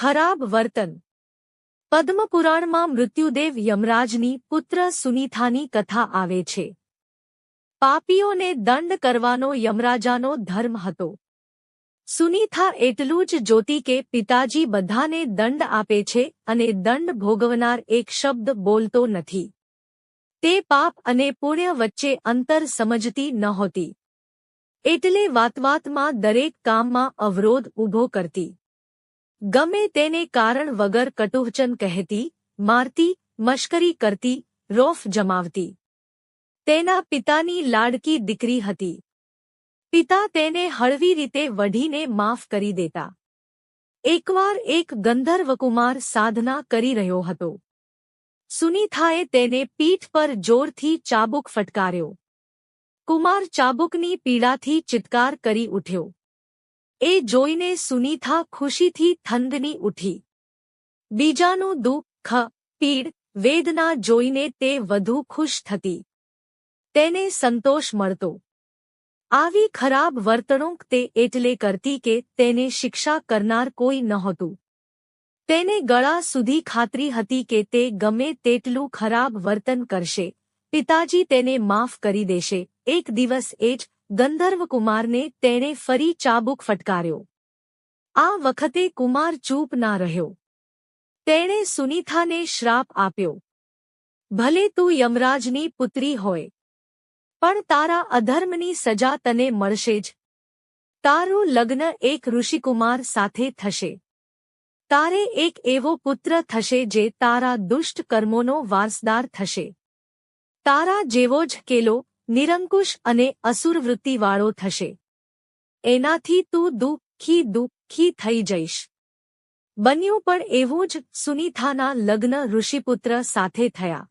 ખરાબ વર્તન. પદ્મપુરાણમાં મૃત્યુદેવ યમરાજની પુત્ર સુનીથાની કથા આવે છે. પાપીઓને દંડ કરવાનો યમરાજાનો ધર્મ હતો. સુનીથા એટલું જ જોતી કે પિતાજી બધાને દંડ આપે છે અને દંડ ભોગવનાર એક શબ્દ બોલતો નથી. તે પાપ અને પુણ્ય વચ્ચે અંતર સમજતી નહોતી એટલે વાતવાતમાં દરેક કામમાં અવરોધ ઊભો કરતી. ગમે તેને કારણ વગર કટુહચન કહેતી, મારતી, મશ્કરી કરતી, રોફ જમાવતી. તેના પિતાની લાડકી દીકરી હતી. પિતા તેને હળવી રીતે વઢીને માફ કરી દેતા. એકવાર એક ગંધર્વકુમાર સાધના કરી રહ્યો હતો. સુનીથાએ તેને પીઠ પર જોરથી ચાબુક ફટકાર્યો. કુમાર ચાબુકની પીડાથી ચિત્કાર કરી ઉઠ્યો. એ જોઈને સુનીથા ખુશીથી થંદની ઉઠી. બીજાનું દુઃખ, પીડ, વેદના જોઈને તે વધુ ખુશ થતી. તેને સંતોષ મળતો. આવી ખરાબ વર્તણૂક તે એટલે કરતી કે તેને શિક્ષા કરનાર કોઈ નહોતું. તેને ગળા સુધી ખાતરી હતી કે તે ગમે તેટલું ખરાબ વર્તન કરશે. પિતાજી તેને માફ કરી દેશે. એક દિવસ એ જ ગંધર્વકુમારને તેણે ફરી ચાબુક ફટકાર્યો. આ વખતે કુમાર ચૂપ ના રહ્યો. તેણે સુનીથાને શ્રાપ આપ્યો. ભલે તું યમરાજની પુત્રી હોય, પણ તારા અધર્મની સજા તને મળશે જ. તારું લગ્ન એક ઋષિકુમાર સાથે થશે. તારે એક એવો પુત્ર થશે જે તારા દુષ્ટ કર્મોનો વારસદાર થશે. તારા જેવો જ કેલો નિરંકુશ અને અસુરવૃત્તિવાળો થશે. એનાથી તું દુઃખી દુઃખી થઈ જઈશ. બન્યું પણ એવું જ સુનીથાના લગ્ન ઋષિપુત્ર સાથે થયા.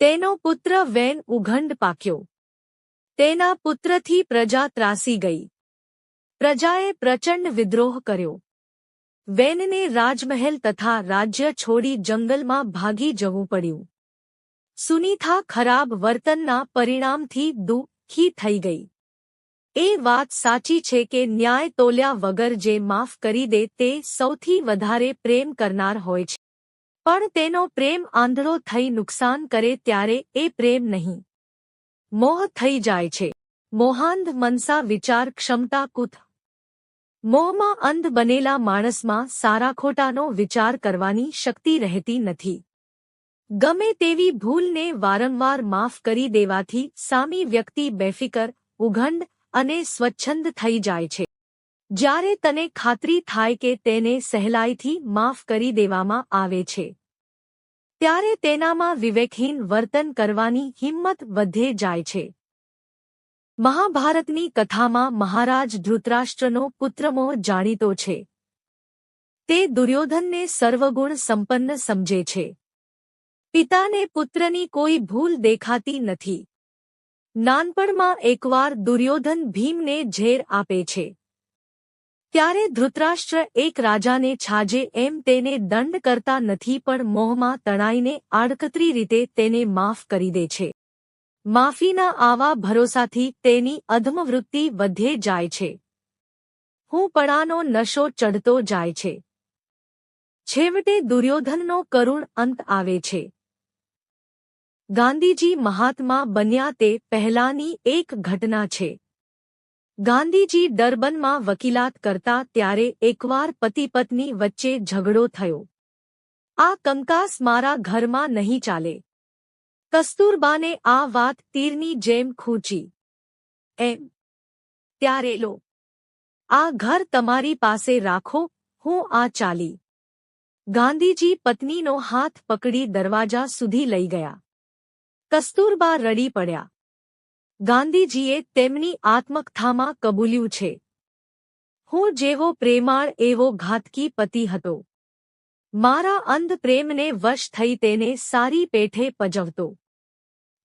તેનો પુત્ર વેન ઉઘંડ પાક્યો. તેના પુત્રથી પ્રજા ત્રાસી ગઈ. પ્રજાએ પ્રચંડ વિદ્રોહ કર્યો. વેનને રાજમહેલ તથા રાજ્ય છોડી જંગલમાં ભાગી જવું પડ્યું. સુનીથા ખરાબ વર્તનના પરિણામથી દુઃખી થઈ ગઈ. એ વાત સાચી છે કે ન્યાય તોલ્યા વગર જે માફ કરી દે તે સૌથી વધારે પ્રેમ કરનાર હોય છે. પણ તેનો પ્રેમ આંધળો થઈ નુકસાન કરે ત્યારે એ પ્રેમ નહીં. મોહ થઈ જાય છે. મોહાંધ મનસા વિચાર ક્ષમતા કુથ મોહમાં અંધ બનેલા માણસમાં સારા ખોટાનો વિચાર કરવાની શક્તિ રહેતી નથી. ગમે તેવી ભૂલને વારંવાર માફ કરી દેવાથી સામી વ્યક્તિ બેફિકર, ઉઘંડ અને સ્વચ્છંદ થઈ જાય છે. જ્યારે તને ખાતરી થાય કે તેને સહેલાઈથી માફ કરી દેવામાં આવે છે. ત્યારે તેનામાં વિવેકહીન વર્તન કરવાની હિંમત વધે જાય છે. મહાભારતની કથામાં મહારાજ ધૃતરાષ્ટ્રનો પુત્રમોહ જાણીતો છે. તે દુર્યોધનને સર્વગુણ સંપન્ન સમજે છે. પિતાને પુત્રની કોઈ ભૂલ દેખાતી નથી. નાનપણમાં એકવાર દુર્યોધન ભીમને ઝેર આપે છે. ત્યારે ધૃતરાષ્ટ્ર એક રાજાને છાજે એમ તેને દંડ કરતા નથી પણ મોહમાં તણાઈને આડકતરી રીતે તેને માફ કરી દે છે. માફીના આવા ભરોસાથી તેની અધમવૃત્તિ વધે જાય છે. હું પણાનો નશો ચઢતો જાય છે. છેવટે દુર્યોધનનો કરુણ અંત આવે છે. ગાંધીજી મહાત્મા બન્યા તે પહેલાની એક ઘટના છે. ગાંધીજી ડરબનમાં વકીલાત કરતા ત્યારે એકવાર પતિ પત્ની વચ્ચે ઝઘડો થયો. આ કંકાસ મારા ઘરમાં નહીં ચાલે. કસ્તુરબાને આ વાત તીરની જેમ ખૂંચી. એમ. ત્યારે લો. આ ઘર તમારી પાસે રાખો, હું આ ચાલી. ગાંધીજી પત્નીનો હાથ પકડી દરવાજા સુધી લઈ ગયા. કસ્તુરબા રડી પડ્યા. ગાંધીજીએ તેમની આત્મકથામાં કબૂલ્યું છે. હું જેવો પ્રેમાળ એવો ઘાતકી પતિ હતો. મારા અંધ પ્રેમને વશ થઈ તેને સારી પેઠે પજવતો.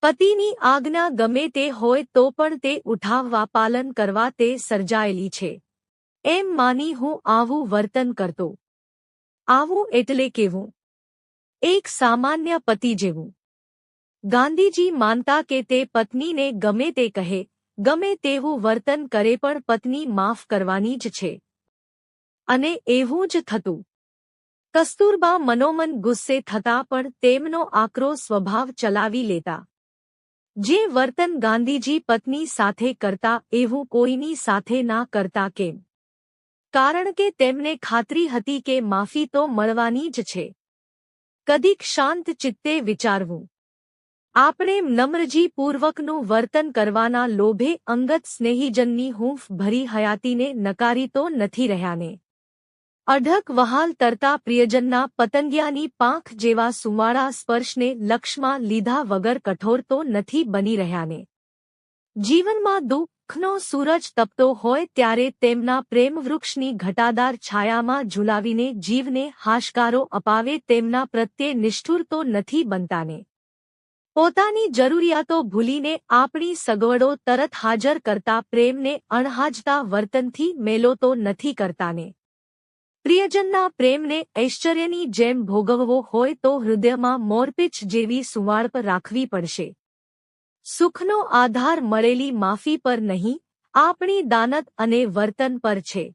પતિની આજ્ઞા ગમે તે હોય તો પણ તે ઉઠાવવા પાલન કરવા તે સર્જાયેલી છે. એમ માની હું આવું વર્તન કરતો. આવું એટલે કેવું એક સામાન્ય પતિ જેવું. ગાંધીજી માનતા કે તે પત્નીને ગમે તે કહે, ગમે તેવું વર્તન કરે પણ પત્ની માફ કરવાની જ છે. અને એવું જ થતું. કસ્તુરબા મનોમન ગુસ્સે થતા પણ તેમનો આકરો સ્વભાવ ચલાવી લેતા. જે વર્તન ગાંધીજી પત્ની સાથે કરતા એવું કોઈની સાથે ના કરતા કેમ? કારણ કે તેમને ખાતરી હતી કે માફી તો મળવાની જ છે. કદીક શાંત ચિત્તે વિચારવું. આપણે નમ્રજીપૂર્વકનું વર્તન કરવાના લોભે અંગત સ્નેહીજનની હૂંફ ભરી હયાતીને નકારી તો નથી રહ્યાને. અઢક વહાલ તરતા પ્રિયજનના પતંગિયાની પાંખ જેવા સુવાળા સ્પર્શને લક્ષમાં લીધા વગર કઠોર તો નથી બની રહ્યાને. જીવનમાં દુઃખનો સૂરજ તપતો હોય ત્યારે તેમના પ્રેમવૃક્ષની ઘટાદાર છાયામાં ઝુલાવીને જીવને હાશકારો અપાવે તેમના પ્રત્યે નિષ્ઠુર તો નથી બનતાને. પોતાની જરૂરિયાતો ભૂલીને આપણી સગવડો તરત હાજર કરતા પ્રેમને અણહાજતા વર્તનથી મેલો તો નથી કરતાને. પ્રિયજનના પ્રેમને ઐશ્ચર્યની જેમ ભોગવવો હોય તો હૃદયમાં મોરપીચ જેવી સુવાળપ રાખવી પડશે. સુખનો આધાર મળેલી માફી પર નહીં, આપણી દાનત અને વર્તન પર છે.